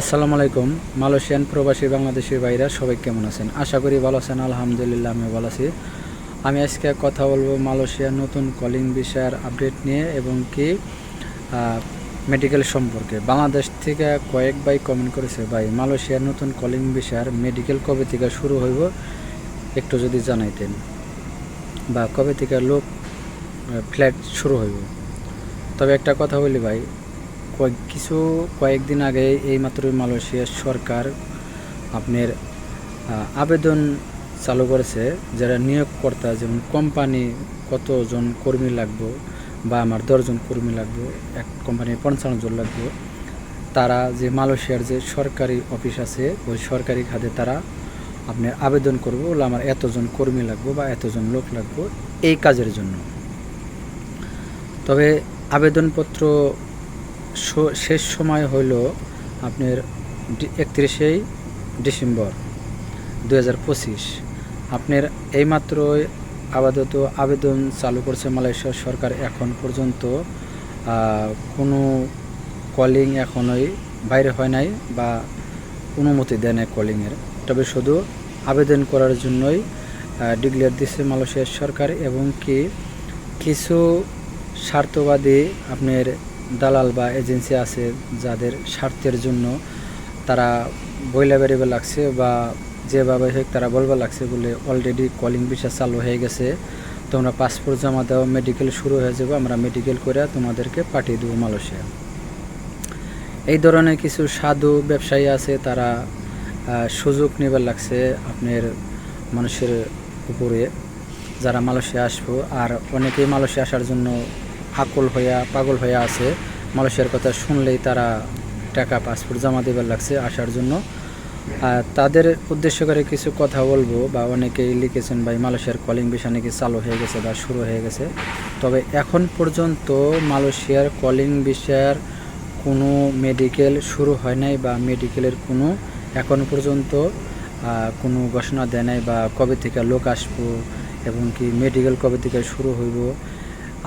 আসসালামু আলাইকুম। মালয়েশিয়ান প্রবাসী বাংলাদেশের ভাইরা সবাই কেমন আছেন? আশা করি ভালো আছেন, আলহামদুলিল্লাহ আমি ভালো আছি। আমি আজকে কথা বলব মালয়েশিয়ার নতুন কলিং বিষয়ের আপডেট নিয়ে এবং কি মেডিকেল সম্পর্কে। বাংলাদেশ থেকে কয়েক ভাই কমেন্ট করেছে, ভাই, মালয়েশিয়ার নতুন কলিং বিষয়ের মেডিকেল কবে থেকে শুরু হইব? একটু যদি জানাইতেন। বা কবে থেকে লোক ফ্ল্যাট শুরু হইব? তবে একটা কথা বলি ভাই কয়েক কিছু কয়েকদিন আগে এইমাত্রই মালয়েশিয়ার সরকার আপনার আবেদন চালু করেছে যারা নিয়োগকর্তা, যেমন কোম্পানি কতজন কর্মী লাগবে বা আমার দশজন কর্মী লাগবে, এক কোম্পানির পঞ্চান্ন জন লাগবে, তারা যে মালয়েশিয়ার যে সরকারি অফিস আছে, ওই সরকারি খাতে তারা আপনি আবেদন করব, বলে আমার এতজন কর্মী লাগবে বা এতজন লোক লাগবে এই কাজের জন্য। তবে আবেদনপত্র শেষ সময় হইল আপনার একত্রিশেই ডিসেম্বর দু হাজার পঁচিশ। আপনার এইমাত্রই আপাতত আবেদন চালু করছে মালয়েশিয়া সরকার এখন পর্যন্ত। কোনো কলিং এখনই বাইরে হয় নাই বা অনুমতি দেয় নাই কলিংয়ের। তবে শুধু আবেদন করার জন্যই ডিক্লেয়ার দিচ্ছে মালয়েশিয়ার সরকার এবং কি কিছু স্বার্থবাদী আপনার দালাল বা এজেন্সি আছে যাদের স্বার্থের জন্য তারা বইলা বেরিয়ে লাগছে বা যেভাবে হোক তারা বলবা লাগছে বলে অলরেডি কলিং বিষয় চালু হয়ে গেছে। তোমরা পাসপোর্ট জমা দাও মেডিকেল শুরু হয়ে যাবে, আমরা মেডিকেল করে তোমাদেরকে পাঠিয়ে দেবো মালয়েশিয়া। এই ধরনের কিছু সাধু ব্যবসায়ী আছে, তারা সুযোগ নেবার লাগছে আপনার মানুষের উপরে। যারা মালয়েশিয়া আসব, আর অনেকেই মালয়েশিয়া আসার জন্য আকল হইয়া, পাগল হইয়া আছে, মালয়েশিয়ার কথা শুনলেই তারা টাকা, পাসপোর্ট জমা দেবার লাগছে আসার জন্য। আর তাদের উদ্দেশ্য করে কিছু কথা বলব, বা অনেকেই লিখেছেন, ভাই, মালয়েশিয়ার কলিং বিষয় নাকি চালু হয়ে গেছে বা শুরু হয়ে গেছে। তবে এখন পর্যন্ত মালয়েশিয়ার কলিং বিষয়ের কোনো মেডিকেল শুরু হয় নাই, বা মেডিকেলের কোনো এখন পর্যন্ত কোনো ঘোষণা দেয় নাই, বা কবে থেকে লোক আসব, এবং কি মেডিকেল কবে থেকে শুরু হইব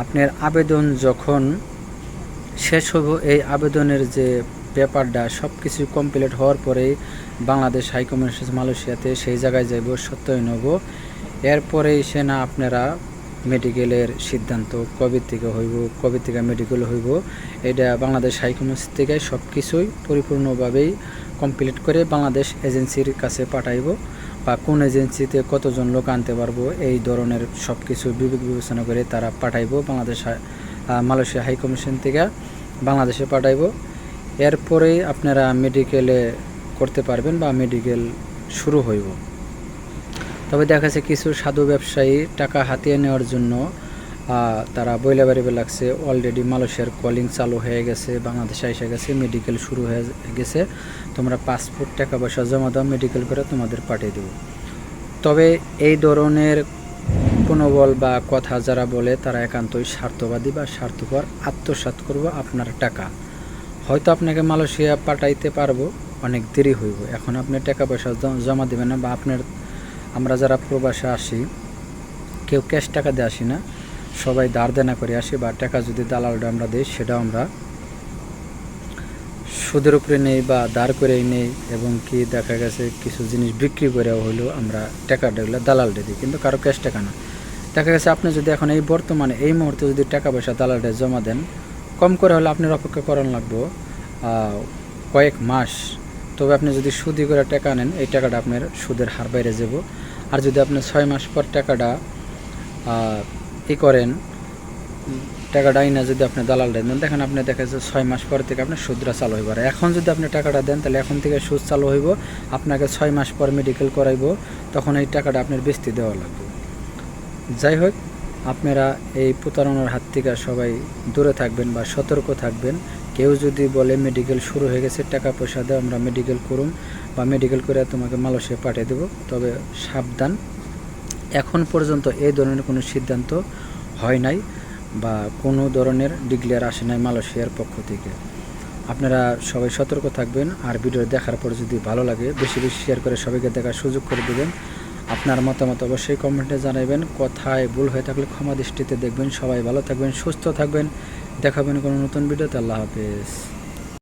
আপনার আবেদন যখন শেষ হব, এই আবেদনের যে পেপারটা সব কিছু কমপ্লিট হওয়ার পরেই বাংলাদেশ হাইকমিশন মালয়েশিয়াতে সেই জায়গায় যাইব সত্যই নেব এরপরেই সে না আপনারা মেডিকেলের সিদ্ধান্ত কবে থেকে হইব, কবে থেকে মেডিকেল হইব, এটা বাংলাদেশ হাইকমিশন থেকে সব কিছুই পরিপূর্ণভাবেই কমপ্লিট করে বাংলাদেশ এজেন্সির কাছে পাঠাইব। বা কোন এজেন্সিতে কতজন লোক আনতে পারব, এই ধরনের সব কিছু বিবেক বিবেচনা করে তারা পাঠাইব বাংলাদেশ মালয়েশিয়া হাই কমিশন থেকে বাংলাদেশে পাঠাইব। এরপরে আপনারা মেডিকেলে করতে পারবেন বা মেডিকেল শুরু হইব। তবে দেখা যাচ্ছে কিছু সাধু ব্যবসায়ী টাকা হাতিয়ে নেওয়ার জন্য তারা বইলা বাড়িবে লাগছে অলরেডি মালয়েশিয়ার কলিং চালু হয়ে গেছে, বাংলাদেশে এসে গেছে মেডিকেল শুরু হয়ে গেছে। তোমরা পাসপোর্ট টাকা পয়সা জমা দাও মেডিকেল করে তোমাদের পাঠিয়ে দেবো। তবে এই ধরনের কোনো বল বা কথা যারা বলে, তারা একান্তই স্বার্থবাদী বা স্বার্থপর, আত্মসাৎ করব আপনার টাকা। হয়তো আপনাকে মালয়েশিয়া পাঠাইতে পারব, অনেক দেরি হইব। এখন আপনি টাকা পয়সা জমা দেবেন না বা আপনার, আমরা যারা প্রবাসে আসি, কেউ ক্যাশ টাকা দিয়ে আসি না। সবাই ধার দেনা করে আসি বা টাকা যদি দালালটা আমরা দিই, সেটাও আমরা সুদের উপরে নেই বা দাঁড় করেই নেই এবং কি দেখা গেছে কিছু জিনিস বিক্রি করেও হইলেও আমরা টাকাটা এগুলো দালালটা দিই, কিন্তু কারও ক্যাশ টাকা না। দেখা গেছে আপনি যদি এখন এই বর্তমানে এই মুহূর্তে যদি টাকা পয়সা দালালটা জমা দেন, কম করে হলে আপনার অপেক্ষা করান লাগবো কয়েক মাস। তবে আপনি যদি সুদি করে টাকা নেন, এই টাকাটা আপনার সুদের হার বাইরে যাব। আর যদি আপনি ছয় মাস পর টাকাটা ই করেন, টাকাটা আইনা যদি আপনি দালাল দেন দেখেন আপনি দেখা যাচ্ছে ছয় মাস পর থেকে আপনার সুদরা চালু হইব। আর এখন যদি আপনি টাকাটা দেন, তাহলে এখন থেকে সুদ চালু হইব, আপনাকে ছয় মাস পর মেডিকেল করাইব, তখন এই টাকাটা আপনার বেস্তি দেওয়া লাগবে। যাই হোক, আপনারা এই প্রতারণার হাত থেকে সবাই দূরে থাকবেন বা সতর্ক থাকবেন। কেউ যদি বলে মেডিকেল শুরু হয়ে গেছে, টাকা পয়সা দেও, আমরা মেডিকেল করুন বা মেডিকেল করে তোমাকে মালয়েশিয়া পাঠিয়ে দেবো, তবে সাবধান। এখন পর্যন্ত এই ধরনের কোনো সিদ্ধান্ত হয় নাই বা কোনো ধরনের ডিক্লেয়ার আসে নাই মালয়েশিয়ার পক্ষ থেকে। আপনারা সবাই সতর্ক থাকবেন আর ভিডিও দেখার পর যদি ভালো লাগে, বেশি বেশি শেয়ার করে সবাইকে দেখার সুযোগ করে দেবেন। আপনার মতামত অবশ্যই কমেন্টে জানাবেন কথায় ভুল হয়ে থাকলে ক্ষমা দৃষ্টিতে দেখবেন। সবাই ভালো থাকবেন, সুস্থ থাকবেন। দেখাবেন কোনো নতুন ভিডিওতে। আল্লাহ হাফেজ।